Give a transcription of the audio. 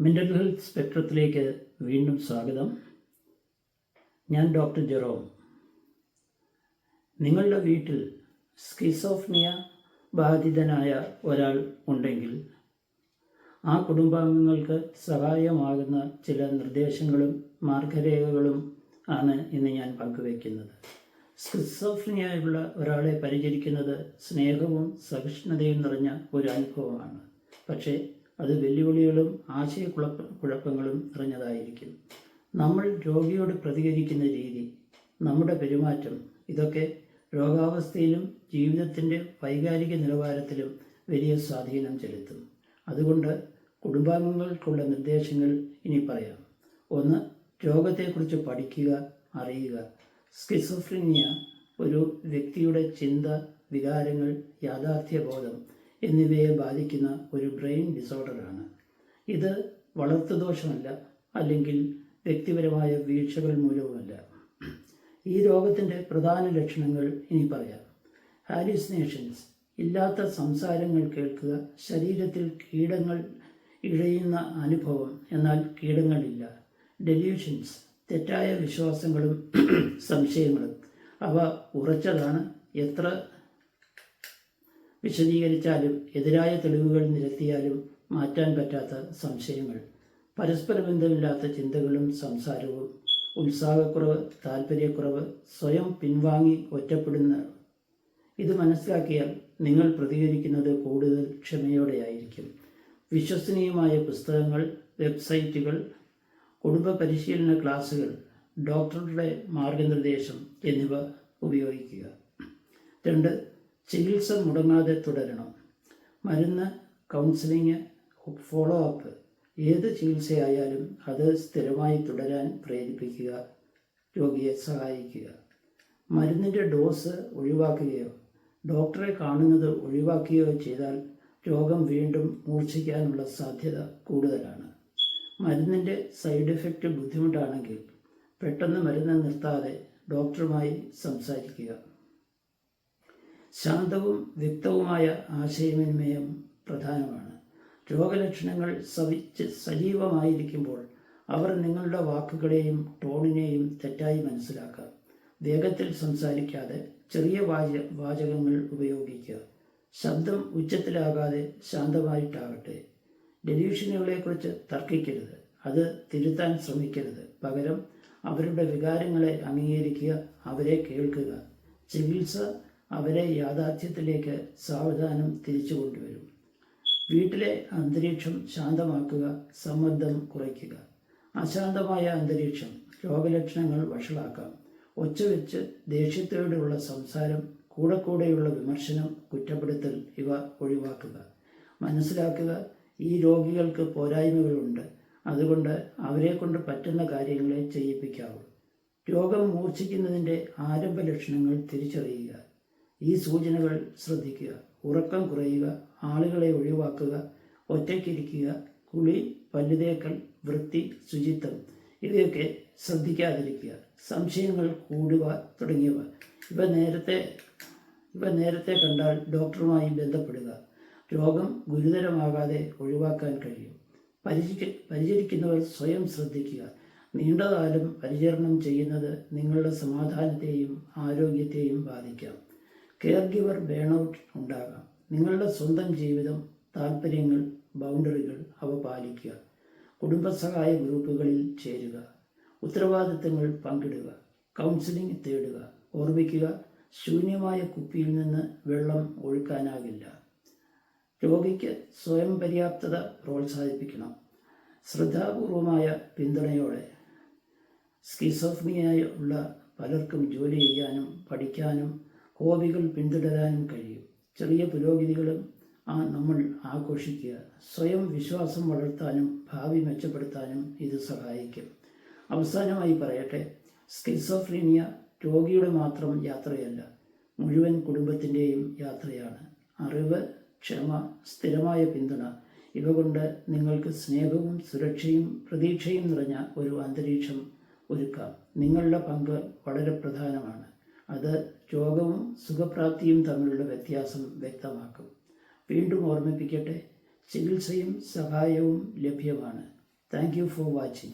Mental health സ്പെക്ട്രത്തിലേക്ക് വീണ്ടും സ്വാഗതം. ഞാൻ ഡോക്ടർ ജെറോം. നിങ്ങളുടെ വീട്ടിൽ സ്കിസോഫ്നിയ ബാധിതനായ ഒരാൾ ഉണ്ടെങ്കിൽ ആ കുടുംബാംഗങ്ങൾക്ക് സഹായമാകുന്ന ചില നിർദ്ദേശങ്ങളും മാർഗരേഖകളും ആണ് ഇന്ന് ഞാൻ പങ്കുവയ്ക്കുന്നത്. സ്കിസോഫ്നിയായുള്ള ഒരാളെ പരിചരിക്കുന്നത് സ്നേഹവും സഹിഷ്ണുതയും നിറഞ്ഞ ഒരു അനുഭവമാണ്. പക്ഷേ അത് വെല്ലുവിളികളും ആശയക്കുഴപ്പ കുഴപ്പങ്ങളും നിറഞ്ഞതായിരിക്കും. നമ്മൾ രോഗിയോട് പ്രതികരിക്കുന്ന രീതി നമ്മുടെ പെരുമാറ്റം ഇതൊക്കെ രോഗാവസ്ഥയിലും ജീവിതത്തിന്റെ വൈകാരിക നിലവാരത്തിലും വലിയ സ്വാധീനം ചെലുത്തും. അതുകൊണ്ട് കുടുംബാംഗങ്ങൾക്കുള്ള നിർദ്ദേശങ്ങൾ ഇനി പറയാം. ഒന്ന് രോഗത്തെക്കുറിച്ച് പഠിക്കുക അറിയുക. സ്കിസോഫ്രീനിയ ഒരു വ്യക്തിയുടെ ചിന്ത വികാരങ്ങൾ യാഥാർത്ഥ്യബോധം എന്നിവയെ ബാധിക്കുന്ന ഒരു ബ്രെയിൻ ഡിസോർഡറാണ്. ഇത് വളർത്തുദോഷമല്ല അല്ലെങ്കിൽ വ്യക്തിപരമായ വീഴ്ചകൾ മൂലവുമല്ല. ഈ രോഗത്തിന്റെ പ്രധാന ലക്ഷണങ്ങൾ ഇനി പറയാം. ഹാലിസിനേഷൻസ് ഇല്ലാത്ത സംസാരങ്ങൾ കേൾക്കുക ശരീരത്തിൽ കീടങ്ങൾ ഇഴയുന്ന അനുഭവം എന്നാൽ കീടങ്ങളില്ല. ഡെല്യൂഷൻസ് തെറ്റായ വിശ്വാസങ്ങളും സംശയങ്ങളും അവ ഉറച്ചതാണ്. എത്ര വിശദീകരിച്ചാലും എതിരായ തെളിവുകൾ നിരത്തിയാലും മാറ്റാൻ പറ്റാത്ത സംശയങ്ങൾ. പരസ്പര ബന്ധമില്ലാത്ത ചിന്തകളും സംസാരവും ഉത്സാഹക്കുറവ് താല്പര്യക്കുറവ് സ്വയം പിൻവാങ്ങി ഒറ്റപ്പെടുന്ന ഇത് മനസ്സിലാക്കിയാൽ നിങ്ങൾ പ്രതികരിക്കുന്നത് കൂടുതൽ ക്ഷമയോടെയായിരിക്കും. വിശ്വസനീയമായ പുസ്തകങ്ങൾ വെബ്സൈറ്റുകൾ കുടുംബ പരിശീലന ക്ലാസുകൾ ഡോക്ടറുടെ മാർഗനിർദ്ദേശം എന്നിവ ഉപയോഗിക്കുക. രണ്ട് ചികിത്സ മുടങ്ങാതെ തുടരണം. മരുന്ന് കൗൺസിലിംഗ് ഫോളോ അപ്പ് ഏത് ചികിത്സയായാലും അത് സ്ഥിരമായി തുടരാൻ പ്രേരിപ്പിക്കുക രോഗിയെ സഹായിക്കുക. മരുന്നിന്റെ ഡോസ് ഒഴിവാക്കുകയോ ഡോക്ടറെ കാണുന്നത് ഒഴിവാക്കുകയോ ചെയ്താൽ രോഗം വീണ്ടും മൂർച്ഛിക്കാനുള്ള സാധ്യത കൂടുതലാണ്. മരുന്നിന്റെ സൈഡ് എഫക്റ്റ് ബുദ്ധിമുട്ടാണെങ്കിൽ പെട്ടെന്ന് മരുന്ന് നിർത്താതെ ഡോക്ടറുമായി സംസാരിക്കുക. ശാന്തവും വ്യക്തവുമായ ആശയവിനിമയം പ്രധാനമാണ്. രോഗലക്ഷണങ്ങൾ സവിച്ച് സജീവമായിരിക്കുമ്പോൾ അവർ നിങ്ങളുടെ വാക്കുകളെയും ടോണിനെയും തെറ്റായി മനസ്സിലാക്കാം വേഗത്തിൽ സംസാരിക്കാതെ ചെറിയ വാച വാചകങ്ങൾ ഉപയോഗിക്കുക. ശബ്ദം ഉച്ചത്തിലാകാതെ ശാന്തമായിട്ടാകട്ടെ. ഡെലിവിഷനുകളെക്കുറിച്ച് തർക്കിക്കരുത്. അത് തിരുത്താൻ ശ്രമിക്കരുത്. പകരം അവരുടെ വികാരങ്ങളെ അംഗീകരിക്കുക അവരെ കേൾക്കുക. ചികിത്സ അവരെ യാഥാർത്ഥ്യത്തിലേക്ക് സാവധാനം തിരിച്ചു കൊണ്ടുവരും. വീട്ടിലെ അന്തരീക്ഷം ശാന്തമാക്കുക സമ്മർദ്ദം കുറയ്ക്കുക. അശാന്തമായ അന്തരീക്ഷം രോഗലക്ഷണങ്ങൾ വഷളാക്കാം. ഒച്ച വെച്ച് ദേഷ്യത്തോടെയുള്ള സംസാരം കൂടെ കൂടെയുള്ള വിമർശനം കുറ്റപ്പെടുത്തൽ ഇവ ഒഴിവാക്കുക. മനസ്സിലാക്കുക ഈ രോഗികൾക്ക് പോരായ്മകളുണ്ട്. അതുകൊണ്ട് അവരെ കൊണ്ട് പറ്റുന്ന കാര്യങ്ങളെ ചെയ്യിപ്പിക്കാവൂ. രോഗം മൂർച്ഛിക്കുന്നതിന്റെ ആരംഭ ലക്ഷണങ്ങൾ തിരിച്ചറിയുക. ഈ സൂചനകൾ ശ്രദ്ധിക്കുക. ഉറക്കം കുറയുക ആളുകളെ ഒഴിവാക്കുക ഒറ്റയ്ക്കിരിക്കുക കുളി പല്ലുതേക്കൽ വൃത്തി ശുചിത്വം ഇവയൊക്കെ ശ്രദ്ധിക്കാതിരിക്കുക. സംശയങ്ങൾ കൂടുക തുടങ്ങിയവ. ഇവ നേരത്തെ ഇവ നേരത്തെ കണ്ടാൽ ഡോക്ടറുമായി ബന്ധപ്പെടുക. രോഗം ഗുരുതരമാകാതെ ഒഴിവാക്കാൻ കഴിയും. പരിചരിക്ക പരിചരിക്കുന്നവർ സ്വയം ശ്രദ്ധിക്കുക. നീണ്ടകാലം പരിചരണം ചെയ്യുന്നത് നിങ്ങളുടെ സമാധാനത്തെയും ആരോഗ്യത്തെയും ബാധിക്കാം. കെയർ ഗിവർ ബേണൗട്ട് ഉണ്ടാകാം. നിങ്ങളുടെ സ്വന്തം ജീവിതം താല്പര്യങ്ങൾ ബൗണ്ടറികൾ അവ പാലിക്കുക. കുടുംബസഹായ ഗ്രൂപ്പുകളിൽ ചേരുക. ഉത്തരവാദിത്തങ്ങൾ പങ്കിടുക. കൗൺസിലിംഗ് തേടുക. ഓർമ്മിക്കുക ശൂന്യമായ കുപ്പിയിൽ നിന്ന് വെള്ളം ഒഴുക്കാനാകില്ല. രോഗിക്ക് സ്വയം പര്യാപ്തത പ്രോത്സാഹിപ്പിക്കണം. ശ്രദ്ധാപൂർവമായ പിന്തുണയോടെ സ്കിസോഫ്മിയായുള്ള പലർക്കും ജോലി ചെയ്യാനും പഠിക്കാനും ഹോബികൾ പിന്തുടരാനും കഴിയും. ചെറിയ പുരോഗതികളും ആ നമ്മൾ ആഘോഷിക്കുക. സ്വയം വിശ്വാസം വളർത്താനും ഭാവി മെച്ചപ്പെടുത്താനും ഇത് സഹായിക്കും. അവസാനമായി പറയട്ടെ സ്കിസോഫ്രീനിയ രോഗിയുടെ മാത്രം യാത്രയല്ല മുഴുവൻ കുടുംബത്തിന്റെയും യാത്രയാണ്. അറിവ് ക്ഷമ സ്ഥിരമായ പിന്തുണ ഇവ കൊണ്ട് നിങ്ങൾക്ക് സ്നേഹവും സുരക്ഷയും പ്രതീക്ഷയും നിറഞ്ഞ ഒരു അന്തരീക്ഷം ഒരുക്കാം. നിങ്ങളുടെ പങ്ക് വളരെ പ്രധാനമാണ്. അത് രോഗവും സുഖപ്രാപ്തിയും തമ്മിലുള്ള വ്യത്യാസം വ്യക്തമാക്കും. വീണ്ടും ഓർമ്മിപ്പിക്കട്ടെ ചികിത്സയും സഹായവും ലഭ്യമാണ്. Thank for watching